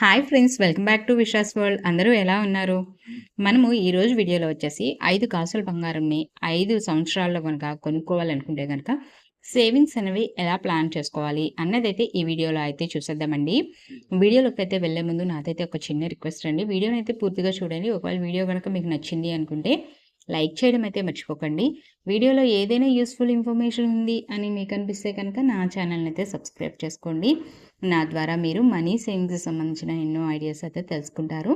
Hi friends welcome back to Vishas world. అందరూ ఎలా ఉన్నారు? మనము ఈరోజు వీడియోలో వచ్చేసి ఐదు కాసుల బంగారంని ఐదు సంవత్సరాల్లో కనుక కొనుక్కోవాలనుకుంటే కనుక సేవింగ్స్ అనేవి ఎలా ప్లాన్ చేసుకోవాలి అన్నదైతే ఈ వీడియోలో అయితే చూసేద్దామండి. వీడియోలోకి అయితే వెళ్ళే ముందు నాదైతే ఒక చిన్న రిక్వెస్ట్ అండి. వీడియోని అయితే పూర్తిగా చూడండి. ఒకవేళ వీడియో కనుక మీకు నచ్చింది అనుకుంటే లైక్ చేయడం అయితే మర్చిపోకండి. వీడియోలో ఏదైనా యూస్ఫుల్ ఇన్ఫర్మేషన్ ఉంది అని మీకు అనిపిస్తే కనుక నా ఛానల్ని అయితే సబ్స్క్రైబ్ చేసుకోండి. నా ద్వారా మీరు మనీ సేవింగ్స్ సంబంధించిన ఎన్నో ఐడియాస్ అయితే తెలుసుకుంటారు.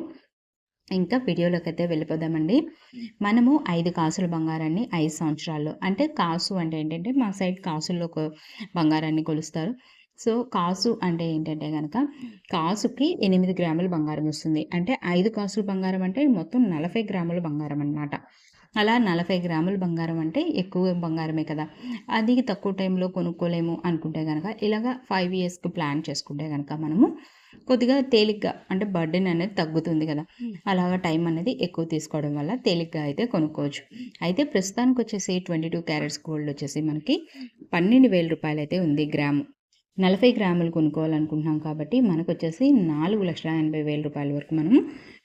ఇంకా వీడియోలోకి అయితే వెళ్ళిపోదామండి. మనము ఐదు కాసుల బంగారాన్ని ఐదు సంవత్సరాల్లో అంటే కాసు అంటే ఏంటంటే మా సైడ్ కాసుల్లో బంగారాన్ని కొలుస్తారు. సో కాసు అంటే ఏంటంటే కనుక కాసుకి ఎనిమిది గ్రాముల బంగారం వస్తుంది. అంటే ఐదు కాసుల బంగారం అంటే మొత్తం నలభై గ్రాముల బంగారం అనమాట అలా నలభై గ్రాముల బంగారం అంటే ఎక్కువ బంగారమే కదా. అది తక్కువ టైంలో కొనుక్కోలేము అనుకుంటే కనుక ఇలాగ ఫైవ్ ఇయర్స్కి ప్లాన్ చేసుకుంటే కనుక మనము కొద్దిగా తేలిగ్గా అంటే బర్డెన్ అనేది తగ్గుతుంది కదా. అలాగా టైం అనేది ఎక్కువ తీసుకోవడం వల్ల తేలిగ్గా అయితే కొనుక్కోవచ్చు. అయితే ప్రస్తుతానికి వచ్చేసి ట్వంటీ టూ క్యారెట్స్ గోల్డ్ వచ్చేసి మనకి పన్నెండు వేల రూపాయలు అయితే ఉంది గ్రాము. నలభై గ్రాములు కొనుక్కోవాలనుకుంటున్నాం కాబట్టి మనకు వచ్చేసి నాలుగు లక్షల ఎనభై వేల రూపాయల వరకు మనం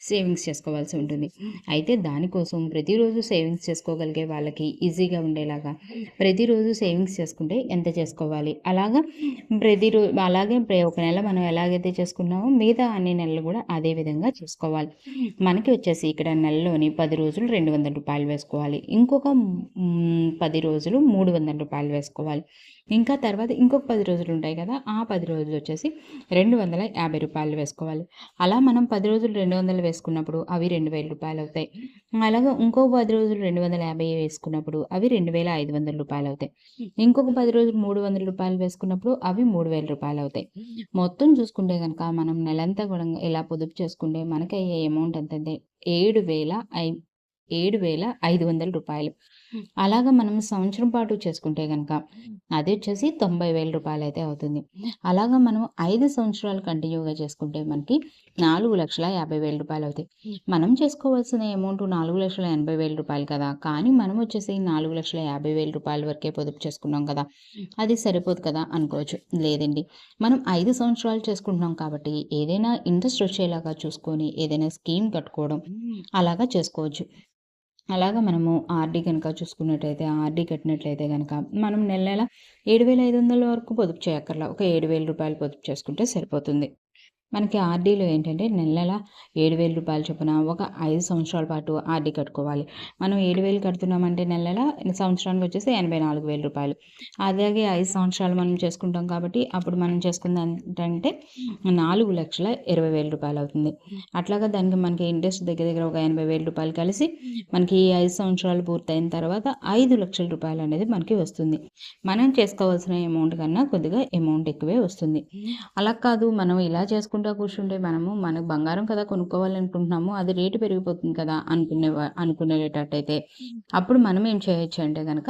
సేవింగ్స్ చేసుకోవాల్సి ఉంటుంది. అయితే దానికోసం ప్రతిరోజు సేవింగ్స్ చేసుకోగలిగే వాళ్ళకి ఈజీగా ఉండేలాగా ప్రతిరోజు సేవింగ్స్ చేసుకుంటే ఎంత చేసుకోవాలి? అలాగా ప్రతిరోజు అలాగే ఒక నెల మనం ఎలాగైతే చేసుకున్నామో మిగతా అన్ని నెలలు కూడా అదే విధంగా చేసుకోవాలి. మనకి వచ్చేసి ఇక్కడ నెలలోని పది రోజులు రెండు వందల రూపాయలు వేసుకోవాలి. ఇంకొక పది రోజులు మూడు వందల రూపాయలు వేసుకోవాలి. ఇంకా తర్వాత ఇంకొక పది రోజులు ఉంటాయి కదా ఆ పది రోజులు వచ్చేసి రెండు వందల యాభై రూపాయలు వేసుకోవాలి. అలా మనం పది రోజులు రెండు వందలు వేసుకున్నప్పుడు అవి రెండు వేల రూపాయలు అవుతాయి అలాగే ఇంకో పది రోజులు రెండు వందల యాభై వేసుకున్నప్పుడు అవి రెండు వేల ఐదు వందల రూపాయలు అవుతాయి ఇంకొక పది రోజులు మూడు వందల రూపాయలు వేసుకున్నప్పుడు అవి మూడు వేల రూపాయలు అవుతాయి మొత్తం చూసుకుంటే కనుక మనం నెలంతా కూడా ఇలా పొదుపు చేసుకుంటే మనకి అయ్యే అమౌంట్ ఎంత ఏడు వేల ఐ ఏడు వేల ఐదు వందల రూపాయలు. అలాగా మనం సంవత్సరం పాటు చేసుకుంటే కనుక అది వచ్చేసి తొంభై వేల రూపాయలు అయితే అవుతుంది. అలాగా మనం ఐదు సంవత్సరాలు కంటిన్యూగా చేసుకుంటే మనకి నాలుగు లక్షల యాభై వేల రూపాయలు అవుతాయి. మనం చేసుకోవాల్సిన అమౌంట్ నాలుగు లక్షల ఎనభై వేల రూపాయలు కదా కానీ మనం వచ్చేసి నాలుగు లక్షల యాభై వేల రూపాయల వరకే పొదుపు చేసుకున్నాం కదా అది సరిపోదు కదా అనుకోవచ్చు. లేదండి. మనం ఐదు సంవత్సరాలు చేసుకుంటున్నాం కాబట్టి ఏదైనా ఇంట్రెస్ట్ వచ్చేలాగా చూసుకొని ఏదైనా స్కీమ్ కట్టుకోవడం అలాగా చేసుకోవచ్చు. అలాగా మనము ఆర్డీ కనుక చూసుకున్నట్టయితే ఆర్డీ కట్టినట్లయితే కనుక మనం నెల నెల ఏడు వేల ఐదు వందల వరకు పొదుపు చేయక్కర్లా. ఒక ఏడు వేల రూపాయలు పొదుపు చేసుకుంటే సరిపోతుంది. మనకి ఆర్డీలో ఏంటంటే నెలల ఏడు వేల రూపాయలు చొప్పున ఒక ఐదు సంవత్సరాల పాటు ఆర్డీ కట్టుకోవాలి. మనం ఏడు వేలు కడుతున్నామంటే నెలల సంవత్సరానికి వచ్చేసి ఎనభై నాలుగు వేల రూపాయలు. అలాగే ఐదు సంవత్సరాలు మనం చేసుకుంటాం కాబట్టి అప్పుడు మనం చేసుకుంది ఏంటంటే నాలుగు లక్షల ఇరవై వేల రూపాయలు అవుతుంది. అట్లాగా దానికి మనకి ఇంట్రెస్ట్ దగ్గర దగ్గర ఒక ఎనభై వేల రూపాయలు కలిసి మనకి ఈ ఐదు సంవత్సరాలు పూర్తయిన తర్వాత ఐదు లక్షల రూపాయలు అనేది మనకి వస్తుంది. మనం చేసుకోవాల్సిన అమౌంట్ కన్నా కొద్దిగా అమౌంట్ ఎక్కువే వస్తుంది. అలా కాదు మనం ఇలా చేసుకుంటే చూసుకుంటా కూర్చుంటే మనము మనకు బంగారం కదా కొనుక్కోవాలనుకుంటున్నాము అది రేటు పెరిగిపోతుంది కదా అనుకునే అనుకునేటట్టయితే. అప్పుడు మనం ఏం చేయొచ్చు అంటే కనుక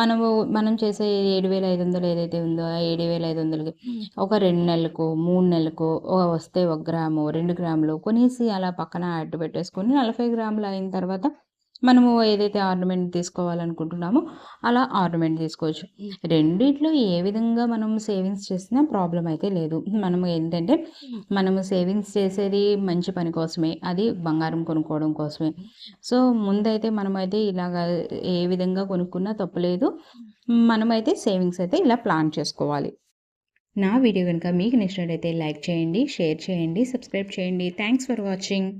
మనము మనం చేసే ఏడు వేల ఐదు వందలు ఏదైతే ఉందో ఆ ఏడు వేల ఐదు వందలకి ఒక రెండు నెలలకు మూడు నెలలకు వస్తే ఒక గ్రాము రెండు గ్రాములు కొనేసి అలా పక్కన అడ్డు పెట్టేసుకొని నలభై గ్రాములు అయిన తర్వాత మనము ఏదైతే ఆర్నమెంట్ తీసుకోవాలనుకుంటున్నామో అలా ఆర్నమెంట్ తీసుకోవచ్చు. రెండిట్లో ఏ విధంగా మనం సేవింగ్స్ చేసినా ప్రాబ్లం అయితే లేదు. మనము ఏంటంటే మనము సేవింగ్స్ చేసేది మంచి పని కోసమే అది బంగారం కొనుక్కోవడం కోసమే. సో ముందైతే మనమైతే ఇలాగ ఏ విధంగా కొనుక్కున్నా తప్పులేదు మనమైతే సేవింగ్స్ అయితే ఇలా ప్లాన్ చేసుకోవాలి. నా వీడియో కనుక మీకు నచ్చినట్లయితే లైక్ చేయండి షేర్ చేయండి సబ్స్క్రైబ్ చేయండి. Thanks for watching.